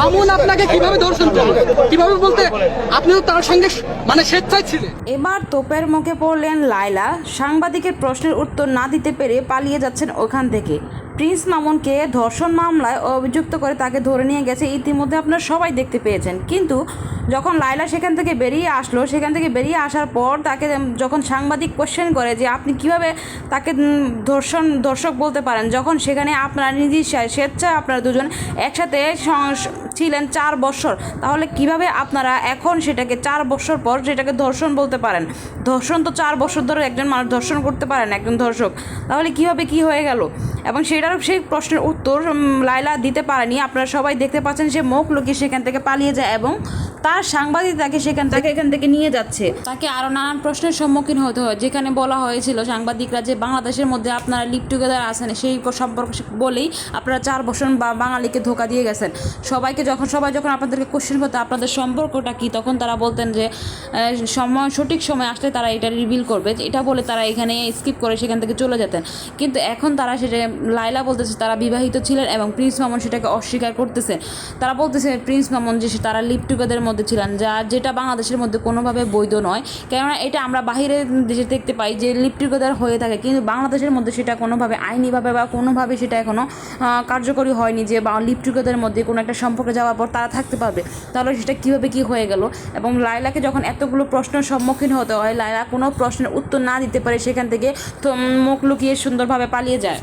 মামুন আপনাকে কীভাবে দর্শন করল কীভাবে বলতে আপনি তো তার সঙ্গে মানে স্বেচ্ছায় ছিলেন? এবার তোপের মুখে পড়লেন লায়লা। সাংবাদিকের প্রশ্নের উত্তর না দিতে পেরে পালিয়ে যাচ্ছেন ওখান থেকে। প্রিন্স মামুনকে ধর্ষণ মামলায় অভিযুক্ত করে তাকে ধরে নিয়ে গেছে, ইতিমধ্যে আপনারা সবাই দেখতে পেয়েছেন। কিন্তু যখন লায়লা সেখান থেকে বেরিয়ে আসলো, সেখান থেকে বেরিয়ে আসার পর তাকে যখন সাংবাদিক কোশ্চেন করে যে আপনি কীভাবে তাকে ধর্ষণ দর্শক বলতে পারেন, যখন সেখানে আপনারা নিজে স্বেচ্ছায় আপনারা দুজন একসাথে ছিলেন চার বছর, তাহলে কীভাবে আপনারা এখন সেটাকে চার বছর পর সেটাকে ধর্ষণ বলতে পারেন? ধর্ষণ তো চার বছর ধরে একজন মানুষ ধর্ষণ করতে পারেন একজন ধর্ষক। তাহলে কীভাবে কি হয়ে গেল? এবং সেটার সেই প্রশ্নের উত্তর লায়লা দিতে পারেনি। আপনারা সবাই দেখতে পাচ্ছেন সে মুখ লুকিয়ে সেখান থেকে পালিয়ে যায় এবং তার সাংবাদিক তাকে সেখান থেকে, এখান থেকে নিয়ে যাচ্ছে। তাকে আরও নানান প্রশ্নের সম্মুখীন হতে হয়। যেখানে বলা হয়েছিল সাংবাদিকরা যে বাংলাদেশের মধ্যে আপনারা লিপ টুগেদার আছেন, সেই সম্পর্ক বলেই আপনারা চার বছর বা বাঙালিকে ধোকা দিয়ে গেছেন। সবাইকে যখন, সবাই যখন আপনাদেরকে কোশ্চেন করতে, আপনাদের সম্পর্কটা কি? তখন তারা বলতেন যে সময়, সঠিক সময় আসলে তারা এটা রিভিল করবে। এটা বলে তারা এখানে স্কিপ করে সেখান থেকে চলে যেতেন। কিন্তু এখন তারা সেটা লাইলা বলতেছে তারা বিবাহিত ছিলেন এবং প্রিন্স মামুন সেটাকে অস্বীকার করতেছে। তারা বলতেছে প্রিন্স মামুন যে তারা লিপ টুগেদারের মধ্যে ছিলেন, যা যেটা বাংলাদেশের মধ্যে কোনোভাবে বৈধ নয়। কেননা এটা আমরা বাইরের দেশে দেখতে পাই যে লিপ টুগেদার হয়ে থাকে, কিন্তু বাংলাদেশের মধ্যে সেটা কোনোভাবে আইনিভাবে বা কোনোভাবে সেটা এখনও কার্যকরী হয়নি যে বা লিপ টুগেদারের মধ্যে কোনো একটা সম্পর্কে যাওয়ার পর তারা থাকতে পারবে। তাহলে সেটা কীভাবে কী হয়ে গেল? এবং লাইলাকে যখন এতগুলো প্রশ্নের সম্মুখীন হতে হয় লাইলা কোনো প্রশ্নের উত্তর না দিতে পারে সেখান থেকে মুখ লুকিয়ে সুন্দরভাবে পালিয়ে যায়।